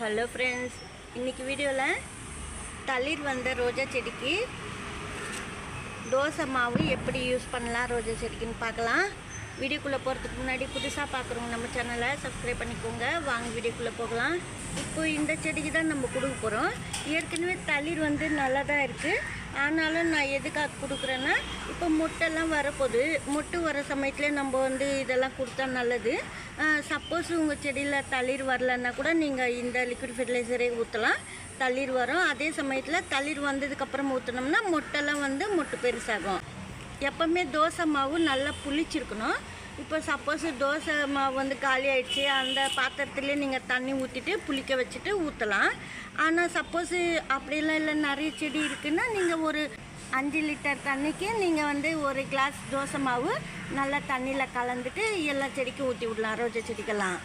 Hello friends இன்றைக்கி வீடியோவில் தளிர் வந்த ரோஜா செடிக்கு தோசை மாவு எப்படி யூஸ் பண்ணலாம் ரோஜா செடிக்குன்னு பார்க்கலாம். வீடியோக்குள்ளே போகிறதுக்கு முன்னாடி புதுசாக பார்க்குறவங்க நம்ம சேனலை சப்ஸ்கிரைப் பண்ணிக்கோங்க. வாங்க வீடியோக்குள்ளே போகலாம். இப்போ இந்த செடிக்கு தான் நம்ம கொடுக்க போகிறோம் ஏற்கனவே தளிர் வந்து நல்லா தான் இருக்குது ஆனாலும் நான் எதுக்காக கொடுக்குறேன்னா இப்போ முட்டைலாம் வரப்போகுது. முட்டை வர சமயத்தில் நம்ம வந்து இதெல்லாம் கொடுத்தா நல்லது. சப்போஸ் உங்கள் செடியில் தளிர் வரலன்னா கூட நீங்கள் இந்த லிக்விட் ஃபெர்டிலைசரே ஊற்றலாம் தளிர் வரும். அதே சமயத்தில் தளிர் வந்ததுக்கப்புறம் ஊற்றினோம்னா முட்டைலாம் வந்து முட்டு பெருசாகும். எப்போவுமே தோசை மாவு நல்லா புளிச்சிருக்கணும். இப்போ சப்போஸ் தோசை மாவு வந்து காலி ஆயிடுச்சு அந்த பாத்திரத்துலேயே நீங்கள் தண்ணி ஊற்றிட்டு புளிக்க வச்சுட்டு ஊற்றலாம் ஆனால் சப்போஸ் அப்படிலாம் இல்லை நிறைய செடி இருக்குன்னா நீங்கள் ஒரு அஞ்சு லிட்டர் தண்ணிக்கு நீங்கள் வந்து ஒரு கிளாஸ் தோசை மாவு நல்லா தண்ணியில் கலந்துட்டு எல்லா செடிக்கும் ஊற்றி விடலாம் ரோஜா செடிக்கெல்லாம்.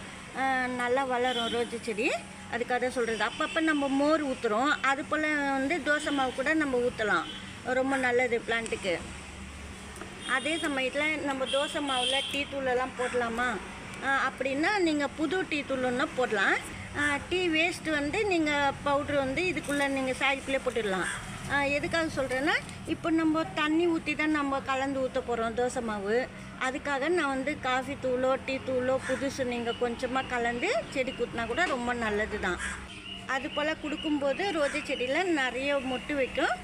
நல்லா வளரும் ரோஜா செடி. அதுக்காக தான் சொல்கிறது அப்பப்போ நம்ம மோர் ஊற்றுறோம் அது போல் வந்து தோசை மாவு கூட நம்ம ஊற்றலாம் ரொம்ப நல்லது பிளான்ட்டுக்கு அதே சமயத்தில் நம்ம தோசை மாவில் டீ தூளெல்லாம் போடலாமா? அப்படின்னா நீங்கள் புது டீ தூளுன்னா போடலாம். டீ வேஸ்ட் வந்து நீங்கள் பவுட்ரு வந்து இதுக்குள்ளே நீங்கள் சாய்க்குள்ளே போட்டுடலாம். எதுக்காக சொல்கிறேன்னா இப்போ நம்ம தண்ணி ஊற்றி தான் நம்ம கலந்து ஊற்ற போகிறோம் தோசை மாவு. அதுக்காக நான் வந்து காஃபி தூளோ டீ தூளோ புதுசு நீங்கள் கொஞ்சமாக கலந்து செடி ஊற்றினா கூட ரொம்ப நல்லது தான் அது போல் கொடுக்கும்போது ரோஜா செடியில் நிறைய மொட்டு வைக்கும்.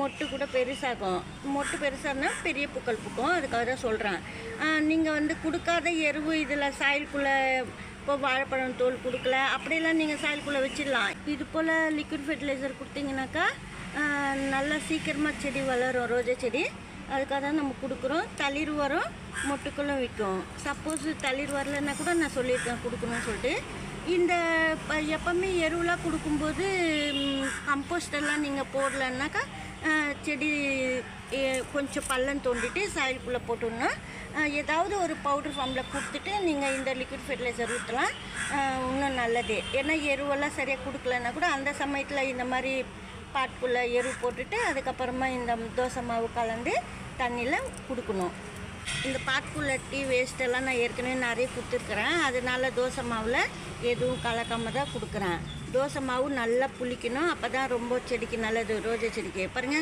மொட்டு கூட பெருசாகும். மொட்டு பெருசாகனா பெரிய பூக்கள் பூக்கும். அதுக்காக தான் சொல்கிறேன் நீங்கள் வந்து கொடுக்காத எருவு இதில் சாயலுக்குள்ளே இப்போ வாழைப்பழம் தோல் கொடுக்கல. அப்படியெல்லாம் நீங்கள் சாயலுக்குள்ளே வச்சிடலாம். இது போல் லிக்விட் ஃபெர்டிலைசர் கொடுத்தீங்கனாக்கா நல்லா சீக்கிரமாக செடி வளரும் ரோஜா செடி. அதுக்காக தான் நம்ம கொடுக்குறோம். தளிர் வரும் மொட்டுக்களும் விற்கும். சப்போஸ் தளிர் வரலன்னா கூட நான் சொல்லியிருக்கேன் கொடுக்கணும்னு சொல்லிட்டு. இந்த ப- எப்பவுமே எருவெலாம் கொடுக்கும்போது கம்போஸ்டெல்லாம் நீங்கள் போடலன்னாக்கா செடி கொஞ்சம் பள்ளம் தோண்டிட்டு சாயிலுக்குள்ளே போட்டோம்னா ஏதாவது ஒரு பவுடர் ஃபார்மில் கொடுத்துட்டு நீங்கள் இந்த லிக்விட் ஃபெர்டிலைசர் ஊற்றலாம் இன்னும் நல்லது. ஏன்னா எருவெல்லாம் சரியாக கொடுக்கலன்னா கூட அந்த சமயத்தில் இந்த மாதிரி பாட்டுக்குள்ளே எரு போட்டுட்டு அதுக்கப்புறமா இந்த தோசை மாவு கலந்து தண்ணியில் கொடுக்கணும். இந்த பாட்குள்ள டீ வேஸ்ட்டெல்லாம் நான் ஏற்கனவே நிறைய கொடுத்துருக்குறேன். அதனால தோசை மாவில் எதுவும் கலக்காம தான் கொடுக்குறேன். தோசை மாவு நல்லா புளிக்கணும். அப்போ தான் ரொம்ப செடிக்கு நல்லது. ரோஜா செடிக்கு. பாருங்க.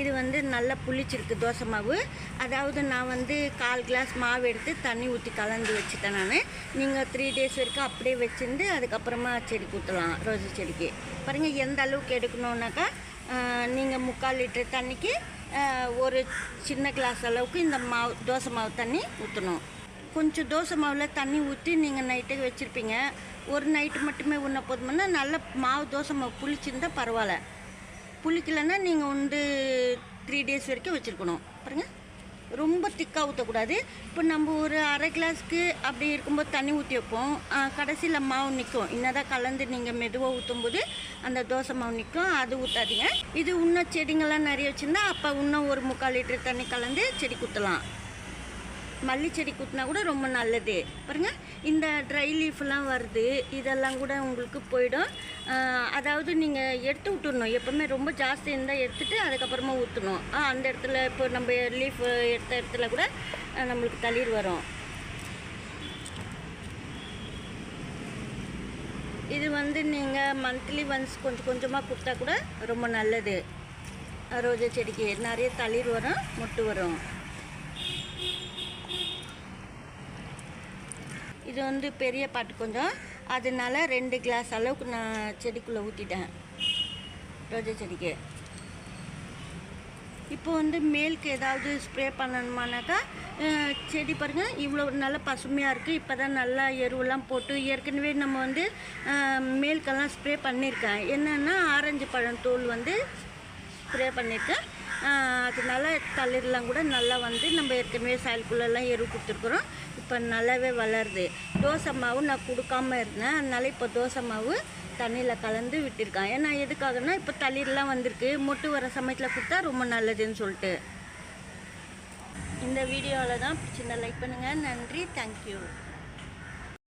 இது வந்து நல்லா புளிச்சிருக்கு தோசை மாவு. அதாவது நான் வந்து கால் கிளாஸ் மாவு எடுத்து தண்ணி ஊற்றி கலந்து வச்சுட்டேன் நான். நீங்கள் த்ரீ டேஸ் வரைக்கும் அப்படியே வச்சுருந்து அதுக்கப்புறமா செடிக்கு ஊற்றலாம் ரோஜா செடிக்கு. பாருங்கள் எந்த அளவுக்கு எடுக்கணுன்னாக்கா நீங்கள் முக்கால் லிட்டர் தண்ணிக்கு ஒரு சின்ன கிளாஸ் அளவுக்கு இந்த மாவு தோசை மாவு தண்ணி ஊற்றணும் கொஞ்சம் தோசை மாவில் தண்ணி ஊற்றி நீங்கள் நைட்டுக்கு வச்சுருப்பீங்க. ஒரு நைட்டு மட்டுமே உண்ண போதுமானா நல்ல மாவு தோசை மாவு புளிச்சிருந்தா பரவாயில்ல. புளிக்கலைன்னா நீங்கள் வந்து த்ரீ டேஸ் வரைக்கும் வச்சுருக்கணும். பாருங்கள் ரொம்ப திக்காக ஊற்றக்கூடாது இப்போ நம்ம ஒரு அரை கிளாஸ்க்கு அப்படி இருக்கும்போது தண்ணி ஊற்றி வைப்போம். கடைசியில் மாவு நிற்கும் என்னதான் கலந்து நீங்கள் மெதுவாக ஊற்றும்போது அந்த தோசை மாவு நிற்கும் அது ஊற்றாதீங்க இது இன்னும் செடிங்கள்லாம் நிறைய வச்சுருந்தா அப்போ இன்னும் ஒரு முக்கால் லிட்டர் தண்ணி கலந்து செடி ஊற்றலாம் மல்லி செடி குத்தினா கூட ரொம்ப நல்லது. பாருங்கள் இந்த ட்ரை லீஃப்லாம் வருது இதெல்லாம் கூட உங்களுக்கு போயிடும். அதாவது நீங்கள் எடுத்து விட்டுடணும் எப்போவுமே ரொம்ப ஜாஸ்தி இருந்தால் எடுத்துகிட்டு அதுக்கப்புறமா ஊற்றணும் அந்த இடத்துல இப்போ நம்ம லீஃப் எடுத்த இடத்துல கூட நம்மளுக்கு தளிர் வரும். இது வந்து நீங்கள் மந்த்லி ஒன்ஸ் கொஞ்சம் கொஞ்சமாக கொடுத்தா கூட ரொம்ப நல்லது. ரோஜா செடிக்கு நிறைய தளிர் வரும் மொட்டு வரும். இது வந்து பெரிய பாட்டு கொஞ்சம். அதனால ரெண்டு கிளாஸ் அளவுக்கு நான் செடிக்குள்ளே ஊற்றிட்டேன் ரோஜா செடிக்கு. இப்போ வந்து மேலுக்கு ஏதாவது ஸ்ப்ரே பண்ணணுமானாக்கா செடி பாருங்கள் இவ்வளோ நல்லா பசுமையாக இருக்குது இப்போ தான் நல்லா எருவெல்லாம் போட்டு ஏற்கனவே நம்ம வந்து அஹ், மேலுக்கெல்லாம் ஸ்ப்ரே பண்ணியிருக்கேன். என்னென்னா ஆரஞ்சு பழம் தோல் வந்து ஸ்ப்ரே பண்ணியிருக்கேன். அதனால தளிரெலாம் கூட நல்லா வந்து நம்ம ஏற்கனவே சாயலுக்குள்ளெல்லாம் எரு கொடுத்துருக்குறோம். இப்போ நல்லாவே வளருது. தோசை மாவு நான் கொடுக்காம இருந்தேன். அதனால இப்போ தோசை மாவு தண்ணியில் கலந்து விட்டுருக்கேன். ஏன்னா எதுக்காகனா இப்போ தளிர்லாம் வந்திருக்கு. மொட்டு வர சமயத்தில் கொடுத்தா ரொம்ப நல்லதுன்னு சொல்லிட்டு. இந்த வீடியோவில் தான் பிடிச்சிருந்தா லைக் பண்ணுங்கள் நன்றி. தேங்க்யூ